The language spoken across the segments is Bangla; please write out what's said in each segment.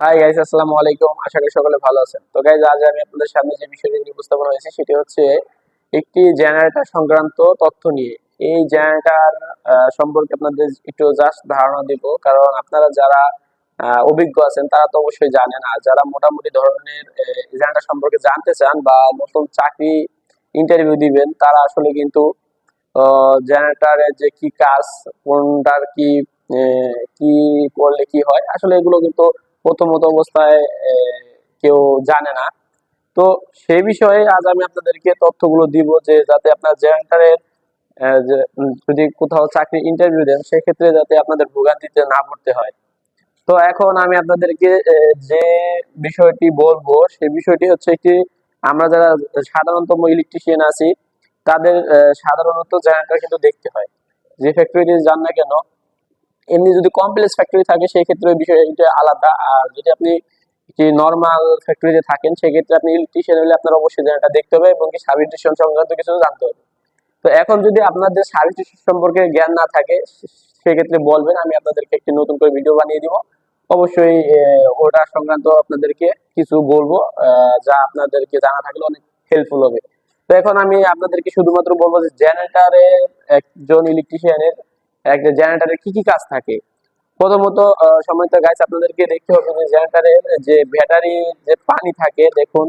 হাই গাইস আসসালামু আলাইকুম। আশা করি সকলে ভালো আছেন। তো গাইস আজ আমি আপনাদের সামনে যে বিষয়টি নিয়ে উপস্থাপন হয়েছে, সেটি হচ্ছে একটি জেনারেটর সংক্রান্ত তথ্য নিয়ে। এই জেনারেটর সম্পর্কে আপনাদের একটু জাস্ট ধারণা দিব। কারণ আপনারা যারা অভিজ্ঞ আছেন, তারা তো অবশ্যই জানেন আর যারা মোটামুটি ধরনের জেনারেটর সম্পর্কে জানতে চান বা নতুন চাকরি ইন্টারভিউ দিবেন, তারা আসলে কিন্তু জেনারেটরের যে কি কাজ, কোনটার কি কি করলে কি হয়, আসলে এগুলো কিন্তু প্রথমত অবস্থায় কেউ জানে না। তো সেই বিষয়ে আজ আমি আপনাদেরকে তথ্যগুলো দিব যে যাতে আপনার উম, যদি কোথাও চাকরি ইন্টারভিউ দেন সেক্ষেত্রে যাতে আপনাদের ভোগান্তিতে না পড়তে হয়। তো এখন আমি আপনাদেরকে যে বিষয়টি বলব সেই বিষয়টি হচ্ছে একটি আমরা যারা সাধারণত ইলেকট্রিশিয়ান আছি তাদের সাধারণত জেনারেটর কিন্তু দেখতে হয়। যে ফ্যাক্টরিতে যান না কেন এমনি যদি কমপ্লেক্স ফ্যাক্টরি থাকে সেই ক্ষেত্রে বিষয়টা আলাদা। আর যদি আপনি একটি নর্মাল ফ্যাক্টরিতে থাকেন, সেক্ষেত্রে আপনি ইলেকট্রিশিয়ান হলে আপনার অবশ্যই জেনারেটর দেখতে হবে এবং কি সাবস্টেশন সংক্রান্ত কিছু জানতে হবে। তো এখন যদি আপনাদের সাবস্টেশন সম্পর্কে জ্ঞান না থাকে সে- সেক্ষেত্রে বলবেন, আমি আপনাদেরকে একটি নতুন করে ভিডিও বানিয়ে দিব। অবশ্যই ওটা সংক্রান্ত আপনাদেরকে কিছু বলব যা আপনাদেরকে জানা থাকলে অনেক হেল্পফুল হবে। তো এখন আমি আপনাদেরকে শুধুমাত্র বলব যে জেনারেটারে একজন ইলেকট্রিশিয়ানের একটা জেনারেটারে কি কি কাজ থাকে? প্রথমত সময়ত গাইস আপনাদেরকে দেখতে হবে যে জেনারেটারের যে ব্যাটারি যে পানি থাকে, দেখুন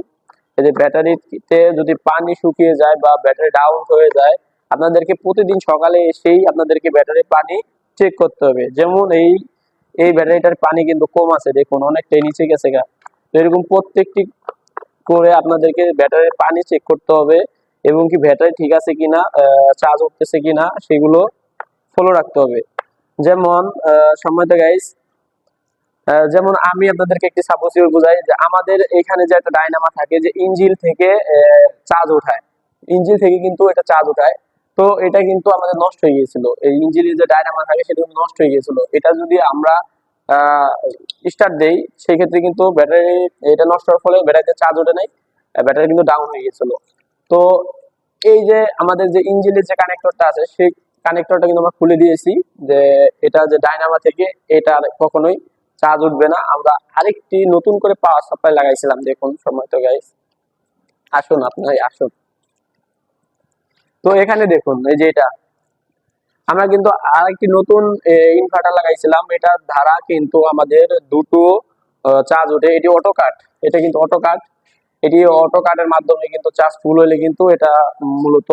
যে ব্যাটারিতে যদি পানি শুকিয়ে যায় বা ব্যাটারি ডাউন হয়ে যায়, আপনাদেরকে প্রতিদিন সকালে এসেই আপনাদেরকে ব্যাটারির পানি চেক করতে হবে। যেমন এই এই ব্যাটারিটার পানি কিন্তু কম আছে, দেখুন, অনেকটাই নিচে গেছে গা। তো এরকম প্রত্যেকটি করে আপনাদেরকে ব্যাটারির পানি চেক করতে হবে, এবং কি ব্যাটারি ঠিক আছে কিনা চার্জ উঠতেছে কিনা, সেগুলো ফলো রাখতে হবে। যেমন সম্মানিত গাইস যেমন আমি আপনাদেরকে একটি সাপোজিও বুঝাই যে আমাদের এখানে যে একটা ডাইনামা থাকে যে ইঞ্জিল থেকে চার্জ ওঠায়। ইঞ্জিল থেকে কিন্তু এটা চার্জ ওঠায়। তো এটা কিন্তু আমাদের নষ্ট হয়ে গিয়েছিল। এই ইঞ্জিনের যে ডায়নামা থাকে সেটা কিন্তু নষ্ট হয়ে গিয়েছিল। এটা যদি আমরা স্টার্ট দেই, সেক্ষেত্রে কিন্তু ব্যাটারি এটা নষ্ট হওয়ার ফলে ব্যাটারিতে চার্জ ওঠে নাই ব্যাটারি কিন্তু ডাউন হয়ে গিয়েছিল। তো এই যে আমাদের যে ইঞ্জিনের যে কানেক্টরটা আছে সেই কানেক্টরটা কিন্তু আমরা খুলে দিয়েছি যে এটা যে ডায়নামা থেকে এটা কখনোই চার্জ উঠবে না। আমরা আরেকটি নতুন করে পাওয়ার সাপ্লাই লাগাইছিলাম, দেখুন সময় তো গাইস আসুন আপনার আসুন। তো এখানে দেখুন, এই যে এটা। আমরা কিন্তু আরেকটি নতুন ইনভার্টার লাগাইছিলাম। এটা ধারা কিন্তু আমাদের দুটো চার্জ ওঠে। এটি অটো কাট এটা কিন্তু অটো কাট এটি অটো কাটের মাধ্যমে কিন্তু চার্জ ফুল হলে কিন্তু এটা মূলত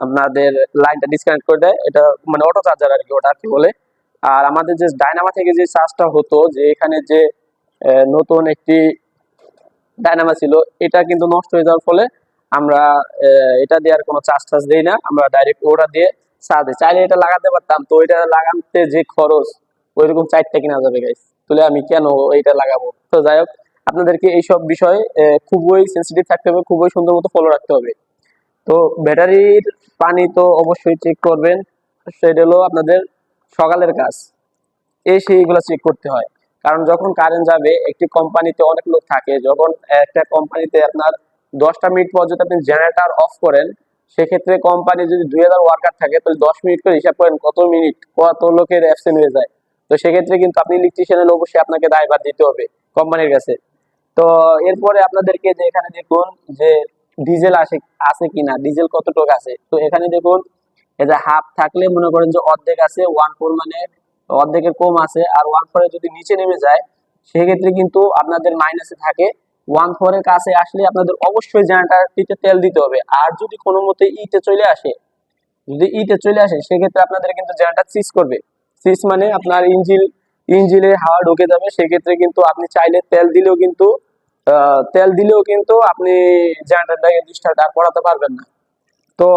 আপনাদের লাইনটা ডিসকানেক্ট করে দেয়। এটা মানে অটো চার্জার আর কি ওটা আর কি বলে। আর আমাদের যে ডায়নামা থেকে যে চার্জটা হতো, যে এখানে যে নতুন একটি ডায়নামা ছিল, এটা কিন্তু নষ্ট হয়ে যাওয়ার ফলে আমরা এটা দিয়ে আর কোনো চার্জ টার্জ দেই না। আমরা ডাইরেক্ট ওটা দিয়ে চার্জ চাইলে এটা লাগাতে পারতাম, তো এটা লাগাতে যে খরচ, ওইরকম চারটা কিনা যাবে গাইস তাহলে আমি কেন এটা লাগাবো? তো যাই হোক, আপনাদেরকে এইসব বিষয়ে খুবই সেন্সিটিভ থাকতে হবে, খুবই সুন্দর মতো ফলো রাখতে হবে। তো ব্যাটারির পানি তো অবশ্যই চেক করবেন। সেটা হলো আপনাদের সকালের কাজ। এসে এগুলো চেক করতে হয়। কারণ যখন কারেন্ট যাবে, একটি কোম্পানিতে অনেক লোক থাকে। যখন একটা কোম্পানিতে আপনার দশটা মিনিট পর যদি আপনি জেনারেটর অফ করেন, সেক্ষেত্রে কোম্পানি যদি দুই হাজার ওয়ার্কার থাকে, তাহলে দশ মিনিট করে হিসাব করেন কত মিনিট কত লোকের অ্যাবসেন্ট হয়ে যায়। তো সেক্ষেত্রে কিন্তু আপনি ইলেকট্রিশিয়ানের অবশ্যই আপনাকে দায়ভার দিতে হবে কোম্পানির কাছে। তো এরপরে আপনাদেরকে যে এখানে দেখুন যে ডিজেল আসে, আছে কিনা, ডিজেল কতটুকু আছে? তো এখানে দেখুন, এই যে হাফ থাকলে মনে করেন যে অর্ধেক আছে ওয়ান ফোর মানে অর্ধেকের কম আছে, আর ওয়ান ফোরে যদি নিচে নেমে যায়, সেক্ষেত্রে কিন্তু আপনাদের মাইনাসে থাকে। ওয়ান ফোরের কাছে আসলে আপনাদের অবশ্যই জেনারেটারটিতে তেল দিতে হবে। আর যদি কোনো মতে ইতে চলে আসে, যদি ইতে চলে আসে, সেক্ষেত্রে আপনাদের কিন্তু জেনারেটার সিজ করবে। সিজ মানে আপনার ইঞ্জিল, ইঞ্জিলে হাওয়া ঢুকে যাবে, সেক্ষেত্রে কিন্তু আপনি চাইলে তেল দিলেও কিন্তু তেল দিলেও কিন্তু আপনি জেনারেটারটাকে আর করাতে পারবেন না। তো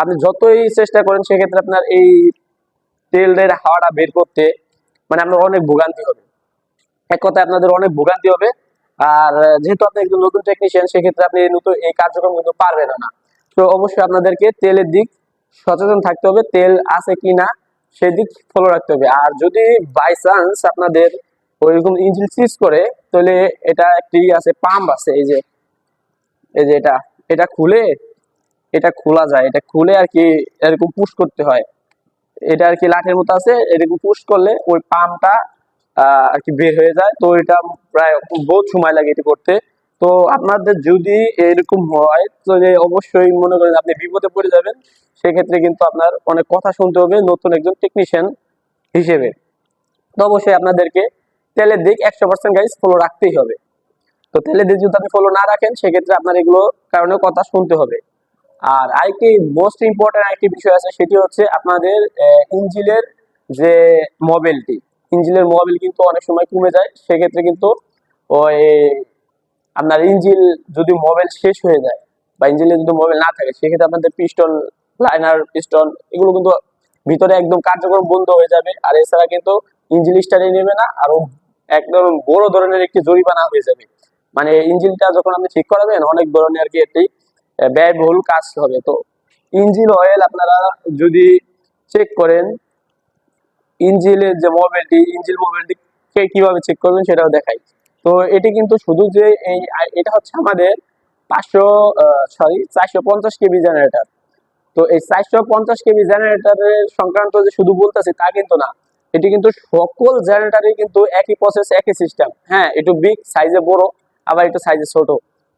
আপনি যতই চেষ্টা করেন, সেক্ষেত্রে আপনার এই তেলের হাওয়াটা বের করতে মানে আপনার অনেক ভোগান্তি হবে। এক কথায় আপনাদের অনেক ভোগান্তি হবে। আর যেহেতু আপনি একজন নতুন টেকনিশিয়ান সেক্ষেত্রে আপনি নতুন, এই কার্যক্রম কিন্তু পারবেন না। তো অবশ্যই আপনাদেরকে তেলের দিক সচেতন থাকতে হবে, তেল আছে কি না সেই দিক ফলো রাখতে হবে। আর যদি বাই চান্স আপনাদের ওইরকম ইঞ্জিন সিজ করে, তাহলে এটা একটি আছে পাম্প আছে, এই যে এই যে এটা এটা খুলে, এটা খোলা যায়, এটা খুলে আর কি এরকম পুশ করতে হয়। এটা আর কি লাঠের মতো আছে, এরকম পুশ করলে ওই পাম্পটা আর কি বের হয়ে যায়। তো এটা প্রায় বহুত সময় লাগে এটি করতে। তো আপনাদের যদি এরকম হয় তো যে অবশ্যই মনে করেন আপনি বিপদে পড়ে যাবেন। সেক্ষেত্রে কিন্তু আপনার অনেক কথা শুনতে হবে নতুন একজন টেকনিশিয়ান হিসেবে। তো অবশ্যই আপনাদেরকে তেলের দিক একশো পার্সেন্ট গাইজ ফলো রাখতেই হবে। তো তেলের দিক যদি আপনি ফলো না রাখেন, সেক্ষেত্রে আপনার এগুলো কারণে কথা শুনতে হবে। আর আরেকটি মোস্ট ইম্পর্টেন্ট আরেকটি বিষয় আছে, সেটি হচ্ছে আপনাদের ইঞ্জিনের যে মোবিলটি ইঞ্জিনের মোবিল কিন্তু অনেক সময় কমে যায়, সেক্ষেত্রে কিন্তু ওই আপনার ইঞ্জিন যদি মোবাইল শেষ হয়ে যায় বা ইঞ্জিনে যদি মোবাইল না থাকে, সেক্ষেত্রে আপনাদের পিস্টন লাইনার পিস্টন এগুলো কিন্তু ভিতরে একদম কার্যক্রম বন্ধ হয়ে যাবে। আর এছাড়া কিন্তু ইঞ্জিন স্টার্টে নেবে না আরও একদম বড় ধরনের একটি জরিমানা হয়ে যাবে। মানে ইঞ্জিনটা যখন আপনি ঠিক করাবেন, অনেক ধরনের আর কি একটি ব্যয়বহুল কাজ হবে। তো ইঞ্জিন অয়েল আপনারা যদি চেক করেন, ইঞ্জিনের যে মোবাইলটি ইঞ্জিন মোবাইলটি কে কীভাবে চেক করবেন সেটাও দেখাই। তো এটি কিন্তু শুধু যে এই এটা হচ্ছে আমাদের পাঁচশো সরি চারশো পঞ্চাশ কেবি জেনারেটর তো এই চারশো পঞ্চাশ কেবি জেনারেটরের সংক্রান্ত যে শুধু বলতেছি তা কিন্তু না। এটি কিন্তু সকল জেনারেটরে কিন্তু একই প্রসেস একই সিস্টেম হ্যাঁ একটু বিগ সাইজে বড়, আবার একটু সাইজে ছোট।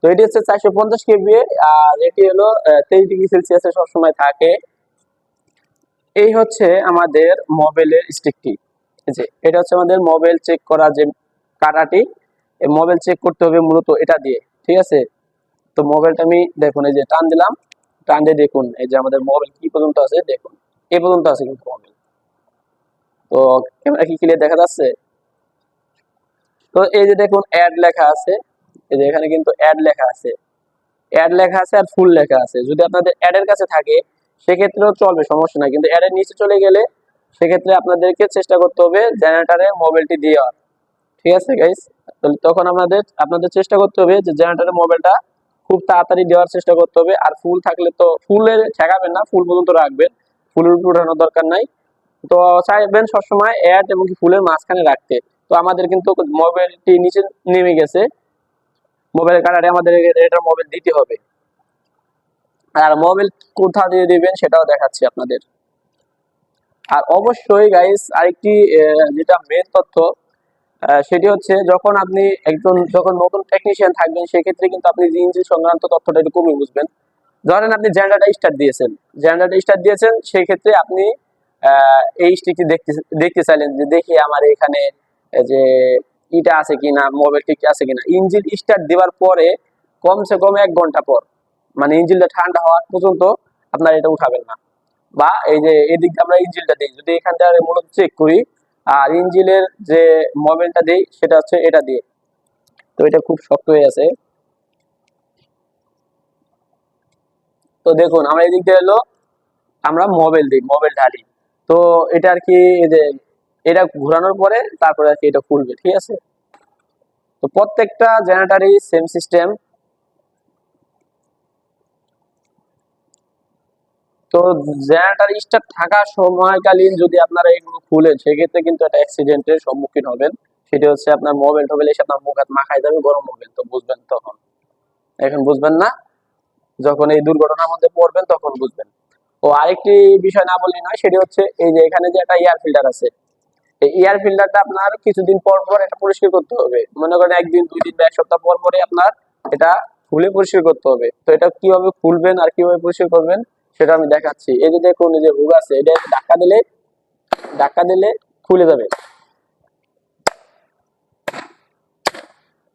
তো এটি হচ্ছে চারশো পঞ্চাশ কেবি আর এটি হলো তেইশ ডিগ্রি সেলসিয়াসে সবসময় থাকে। এই হচ্ছে আমাদের মোবাইলের স্টিকটি যে, এটা হচ্ছে আমাদের মোবাইল চেক করা যে কাটাটি মোবাইল চেক করতে হবে মূলত এটা দিয়ে, ঠিক আছে? তো মোবাইলটা আমি, দেখুন, এই যে টান দিলাম। টান দিয়ে দেখুন, এই যে আমাদের মোবাইল কি পর্যন্ত আছে, দেখুন। এ পর্যন্ত আছে কিন্তু মোবাইল তো ক্যামেরা কি ক্লিয়ার দেখা যাচ্ছে? তো এই যে দেখুন অ্যাড লেখা আছে, এই যে এখানে কিন্তু অ্যাড লেখা আছে। অ্যাড লেখা আছে আর ফুল লেখা আছে। যদি আপনাদের অ্যাডের কাছে থাকে, সেক্ষেত্রেও চলবে, সমস্যা নাই। কিন্তু অ্যাডের নিচে চলে গেলে সেক্ষেত্রে আপনাদেরকে চেষ্টা করতে হবে জেনারেটারে মোবাইলটি দেওয়ার। ঠিক আছে গাইস তাহলে তখন আমাদের, আপনাদের চেষ্টা করতে হবে যে জেনারেটারে মোবাইলটা খুব তাড়াতাড়ি দেওয়ার চেষ্টা করতে হবে। আর ফুল থাকলে তো ফুলের ঠেকাবেন না ফুল পর্যন্ত রাখবেন। ফুলের উপর উঠানোর দরকার নাই। তো চাইবেন সবসময় অ্যাড এবং ফুলের মাঝখানে রাখতে। তো আমাদের কিন্তু মোবাইলটি নিচে নেমে গেছে। মোবাইলের কালারে আমাদের এটার মোবাইল দিতে হবে। আর মোবাইল কোথা দিয়ে দিবেন সেটাও দেখাচ্ছি আপনাদের। আর অবশ্যই গাইস আরেকটি যেটা মেন তথ্য সেটি হচ্ছে যখন আপনি একজন, যখন নতুন টেকনিশিয়ান থাকবেন, সেক্ষেত্রে কিন্তু আপনি ইঞ্জিন সংক্রান্ত তথ্যটা একটু কমই বুঝবেন। ধরেন আপনি জেনারেটার স্টার্ট দিয়েছেন। জেনারেটার স্টার্ট দিয়েছেন সেই ক্ষেত্রে আপনি এই স্টিকটি দেখতে দেখতে চাইলেন যে দেখি আমার এখানে যে ইটা আছে কিনা মোবাইল ঠিক আছে কিনা। ইঞ্জিন স্টার্ট দেওয়ার পরে কমসে কম এক ঘণ্টা পর মানে ইঞ্জিনটা ঠান্ডা হওয়ার পর্যন্ত আপনার এটা উঠাবেন না। বা এই যে এদিক আমরা ইঞ্জিনটা দিই, যদি এখান থেকে মূলত চেক করি, আর ইঞ্জিনের যে মোবাইলটা দিই, সেটা হচ্ছে এটা দিয়ে। তো এটা খুব শক্ত হয়ে আছে। তো দেখুন, আমরা এদিক দিয়ে এলো, আমরা মোবাইল দিই মোবাইল ঢালি। তো এটা আর কি যে, এটা ঘোরানোর পরে তারপরে আর কি এটা খুলবে, ঠিক আছে? তো প্রত্যেকটা জেনারেটারই সেম সিস্টেম তো জেনারেটার স্টার্ট থাকা সময়কালীন যদি আপনারা এগুলো খুলেন, সেক্ষেত্রে কিন্তু একটা অ্যাক্সিডেন্টের সম্মুখীন হবেন। সেটি হচ্ছে আপনার মোবাইল টোবাইল এসে আপনার মুখ হাত মাখায় যাবে, গরম মোবাইল তো বুঝবেন তখন। এখন বুঝবেন না, যখন এই দুর্ঘটনার মধ্যে পড়বেন তখন বুঝবেন। ও আরেকটি বিষয় না বললেই নয়, সেটি হচ্ছে এই যে এখানে যে একটা এয়ার ফিল্টার আছে, এই এয়ার ফিল্টারটা আপনার কিছুদিন পর পর এটা পরিষ্কার করতে হবে। মনে করেন একদিন, দুই দিন বা এক সপ্তাহ পর পরে আপনার এটা খুলে পরিষ্কার করতে হবে। তো এটা কীভাবে খুলবেন আর কীভাবে পরিষ্কার করবেন, সেটা আমি দেখাচ্ছি। এই যে দেখুন, এই যে হুক আছে, এটা ধাক্কা দিলে ধাক্কা দিলে খুলে যাবে।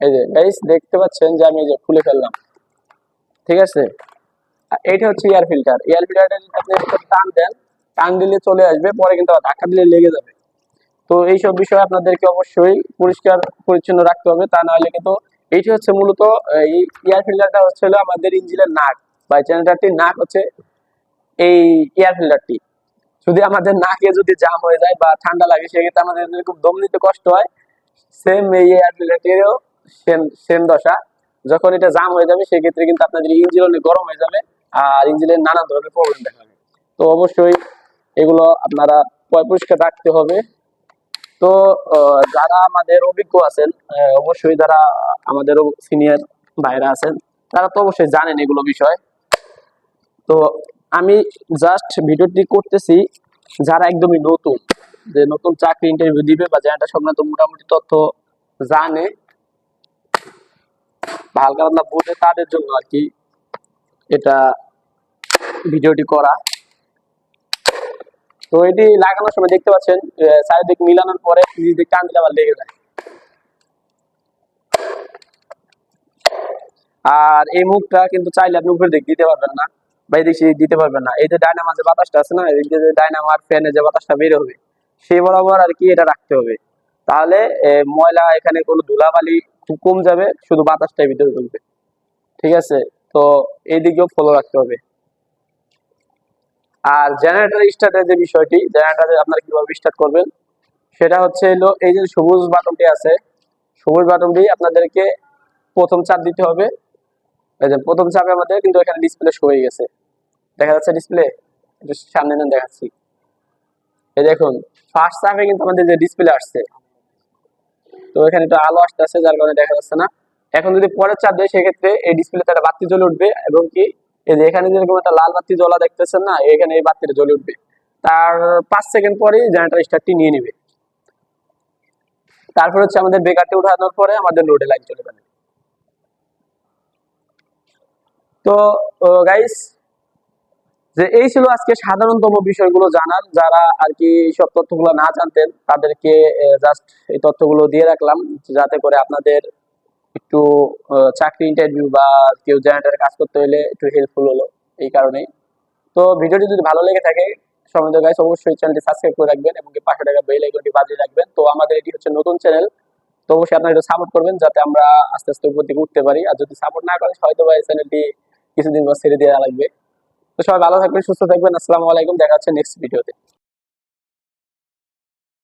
এই যে গাইস দেখতে পাচ্ছেন যে আমি এই যে খুলে ফেললাম। ঠিক আছে? এইটা হচ্ছে এয়ার ফিল্টার এয়ার ফিল্টারটা যদি আপনি টান দেন, টান দিলে চলে আসবে, পরে কিন্তু ধাক্কা দিলে লেগে যাবে। তো এইসব বিষয় আপনাদেরকে অবশ্যই পরিষ্কার, পরিচ্ছন্ন রাখতে হবে, তা নাহলে কিন্তু এইটি হচ্ছে মূলত, এই এয়ার ফিল্টারটা হচ্ছে হলো আমাদের ইঞ্জিনের নাক। বা জেনারেটরটির নাক হচ্ছে এই এয়ার ফিল্টারটি যদি আমাদের নাকে যদি জাম হয়ে যায় বা ঠান্ডা লাগে, সেক্ষেত্রে আমাদের খুব দম নিতে কষ্ট হয় সেম এই এয়ার ফিল্টারটিরও সেম সেম দশা। যখন এটা জাম হয়ে যাবে, সেক্ষেত্রে কিন্তু আপনাদের ইঞ্জিন অনেক গরম হয়ে যাবে। আর ইঞ্জিনের নানা ধরনের প্রবলেম দেখাবে তো অবশ্যই এগুলো আপনারা পয় পরিষ্কার রাখতে হবে। তো যারা আমাদের অভিজ্ঞ আছেন অবশ্যই যারা আমাদের সিনিয়র ভাইরা আছেন, তারা তো অবশ্যই জানেন এগুলো বিষয়। তো আমি জাস্ট ভিডিওটি করতেছি, যারা একদমই নতুন, যে নতুন চাকরি ইন্টারভিউ দিবে বা জেনারেটর সংক্রান্ত মোটামুটি তথ্য জানে হালকা পাতলা বোঝে তাদের জন্য আর কি এটা ভিডিওটি করা। তো এটি লাগানোর সময় দেখতে পাচ্ছেন চারিদিক মিলানোর পরে নিজেদের টান দিলে আবার লেগে যায়। আর এই মুখটা কিন্তু চাইলে আপনি উপরের দিক দিতে পারবেন না, বা এই দিক দিতে পারবেন না। এই যে ডাইনামা যে বাতাসটা আছে না, এই যে ডাইনামার ফ্যানে যে বাতাসটা বের হবে, সেই বরাবর আর কি এটা রাখতে হবে। তাহলে ময়লা এখানে কোনো ধুলাবালি খুব কম যাবে, শুধু বাতাসটাই ভিতরে ঢুকবে। ঠিক আছে? তো এই দিকেও ফলো রাখতে হবে। আর জেনারেটর স্টার্টের যে বিষয়টি জেনারেটর আপনারা কীভাবে স্টার্ট করবেন, সেটা হচ্ছে হলো এই যে সবুজ বাটনটি আছে, সবুজ বাটনটি আপনাদেরকে প্রথম চাপ দিতে হবে। এই যে প্রথম চাপে আমাদের কিন্তু এখানে ডিসপ্লে শো হয়ে গেছে। দেখা যাচ্ছে ডিসপ্লে একটু সামনে নেন, দেখাচ্ছি। এই দেখুন ফার্স্ট চাপে কিন্তু আমাদের যে ডিসপ্লে আসছে। তো এখানে একটু আলো আসতেছে, যার কারণে দেখা যাচ্ছে না। এখন যদি পরের চাপ দেয়, সেক্ষেত্রে এই ডিসপ্লেতে একটা বাতি জ্বলে উঠবে এবং কি এই যে এখানে যেরকম একটা লাল বাতি জ্বলা দেখতেছেন না, এখানে এই বাতিটা জ্বলে উঠবে। তার পাঁচ সেকেন্ড পরেই জেনারেটর স্টার্টটি নিয়ে নেবে। তারপর হচ্ছে আমাদের বেকারটি উঠানোর পরে আমাদের লোডে লাইন চলে যাবে। তো গাইস যে এই ছিল আজকে সাধারণতম বিষয়গুলো জানার। যারা আর কি সব তথ্যগুলো না জানতেন, তাদেরকে জাস্ট এই তথ্যগুলো দিয়ে রাখলাম, যাতে করে আপনাদের একটু চাকরি ইন্টারভিউ বা কেউ জেনারেটারে কাজ করতে হলে একটু হেল্পফুল হলো এই কারণেই। তো ভিডিওটি যদি ভালো লেগে থাকে, সময় গাইস অবশ্যই চ্যানেলটি সাবস্ক্রাইব করে রাখবেন এবং পাশে টাকা বেল আইকনটি বাজিয়ে রাখবেন। তো আমাদের এটি হচ্ছে নতুন চ্যানেল তো অবশ্যই আপনারা একটু সাপোর্ট করবেন যাতে আমরা আস্তে আস্তে উপর দিকে উঠতে পারি। আর যদি সাপোর্ট না করেন, হয়তো বা এই চ্যানেলটি কিছুদিন পর ছেড়ে দেওয়া লাগবে। তো সবাই ভালো থাকবেন, সুস্থ থাকবেন। আসসালামু আলাইকুম, দেখা হচ্ছে নেক্সট ভিডিওতে